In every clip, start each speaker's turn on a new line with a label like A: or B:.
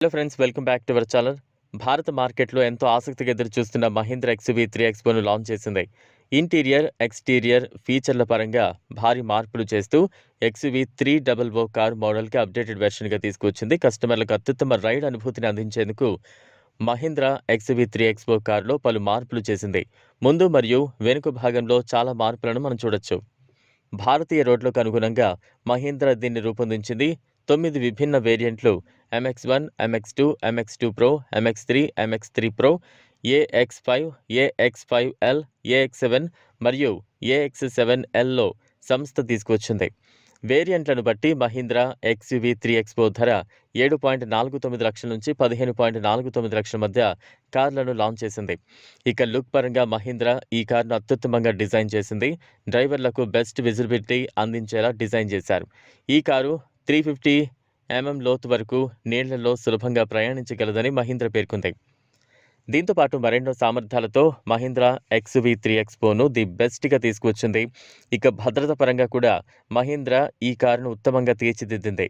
A: Hello friends welcome back to our channel. భారత మార్కెట్లో ఎంతో ఆసక్తిగా ఎదురు చూస్తున్న మహీంద్ర ఎక్స్వీ త్రీ ఎక్స్పోను లాంచ్ చేసింది. ఇంటీరియర్ ఎక్స్టీరియర్ ఫీచర్ల పరంగా భారీ మార్పులు చేస్తూ XUV three double O car మోడల్కి updated వెర్షన్గా తీసుకొచ్చింది. కస్టమర్లకు అత్యుత్తమ రైడ్ అనుభూతిని అందించేందుకు మహీంద్ర ఎక్స్వీ త్రీ ఎక్స్పో కారులో పలు మార్పులు చేసింది. ముందు మరియు వెనుక భాగంలో చాలా మార్పులను మనం చూడొచ్చు. భారతీయ రోడ్లకు అనుగుణంగా మహీంద్ర దీన్ని రూపొందించింది తొమ్మిది విభిన్న వేరియంట్లు MX one MX two MX two pro MX three MX three pro AX five AX five L AX seven మరియు ఏఎక్స్ సెవెన్ ఎల్లో సంస్థ తీసుకొచ్చింది వేరియంట్లను బట్టి మహీంద్రా ఎక్స్యువి త్రీ ఎక్స్పో ధర ఏడు పాయింట్ నాలుగు తొమ్మిది లక్షల నుంచి పదిహేను పాయింట్ నాలుగు తొమ్మిది లక్షల మధ్య కార్లను లాంచ్ చేసింది. ఇక లుక్ పరంగా మహీంద్రా ఈ కార్ను అత్యుత్తమంగా డిజైన్ చేసింది. డ్రైవర్లకు బెస్ట్ విజిబిలిటీ అందించేలా డిజైన్ చేశారు. ఈ కారు త్రీ ఫిఫ్టీ ఎంఎం లోతు వరకు నీళ్ళలో సులభంగా ప్రయాణించగలదని మహీంద్ర పేర్కొంది. దీంతో పాటు మరెన్నో సామర్థ్యాలతో మహీంద్రా ఎక్స్వి త్రీ ఎక్స్పోను ది బెస్ట్గా తీసుకువచ్చింది. ఇక భద్రత పరంగా కూడా మహీంద్ర ఈ కారును ఉత్తమంగా తీర్చిదిద్దింది.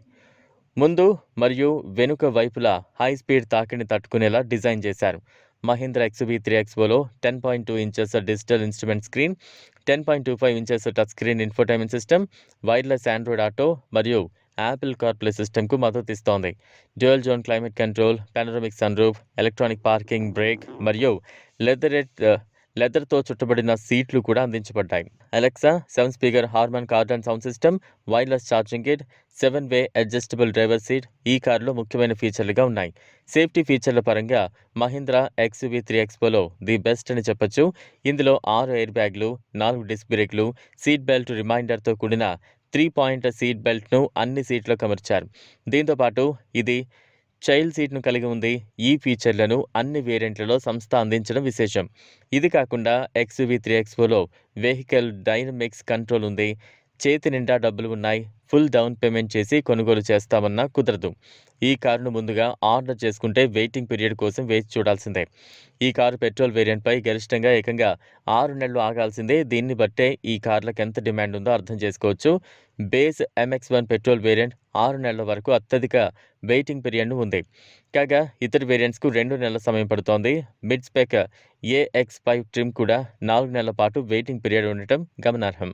A: ముందు మరియు వెనుక వైపులా హై స్పీడ్ తాకిని తట్టుకునేలా డిజైన్ చేశారు. Mahindra XUV three ఎక్స్పోలో ten point two inches digital instrument screen ten point two five inches touch screen infotainment system wireless Android auto మరియు యాపిల్ కార్ప్లే సిస్టమ్కు మద్దతు ఇస్తోంది. Dual zone climate control panoramic sunroof electronic parking brake మరియు leatherette లెదర్తో uh, చుట్టబడిన సీట్లు కూడా అందించబడ్డాయి. Alexa seven speaker Harman Kardon sound system wireless charging kit seven way adjustable driver seat ఈ కారులో ముఖ్యమైన ఫీచర్లుగా ఉన్నాయి. సేఫ్టీ ఫీచర్ల పరంగా మహీంద్రా ఎక్స్యూవీ త్రీ ఎక్స్పోలో ది బెస్ట్ అని చెప్పొచ్చు. ఇందులో ఆరు ఎయిర్ బ్యాగ్లు నాలుగు డిస్క్ బ్రేక్లు సీట్ బెల్ట్ రిమైండర్తో కూడిన త్రీ పాయింట్ సీట్ బెల్ట్ను అన్ని సీట్లకు అమర్చారు దీంతోపాటు ఇది చైల్డ్ సీట్ను కలిగి ఉంది. ఈ ఫీచర్లను అన్ని వేరియంట్లలో సంస్థ అందించడం విశేషం. ఇది కాకుండా ఎక్స్వి త్రీ ఎక్స్పోలో వెహికల్ డైనమిక్స్ కంట్రోల్ ఉంది. చేతి నిండా డబ్బులు ఉన్నాయి ఫుల్ డౌన్ పేమెంట్ చేసి కొనుగోలు చేస్తామన్నా కుదరదు. ఈ కారును ముందుగా ఆర్డర్ చేసుకుంటే వెయిటింగ్ పీరియడ్ కోసం వేచి చూడాల్సిందే. ఈ కారు పెట్రోల్ వేరియంట్పై గరిష్టంగా ఏకంగా ఆరు నెలలు ఆగాల్సిందే. దీన్ని బట్టే ఈ కార్లకు ఎంత డిమాండ్ ఉందో అర్థం చేసుకోవచ్చు. Base MX one petrol variant ఆరు నెలల వరకు అత్యధిక వెయిటింగ్ పీరియడ్ ఉంది. కాగా ఇతర వేరియంట్స్కు రెండు నెలల సమయం పడుతోంది. Mid spec AX five trim కూడా నాలుగు నెలల పాటు వెయిటింగ్ పీరియడ్ ఉండటం గమనార్హం.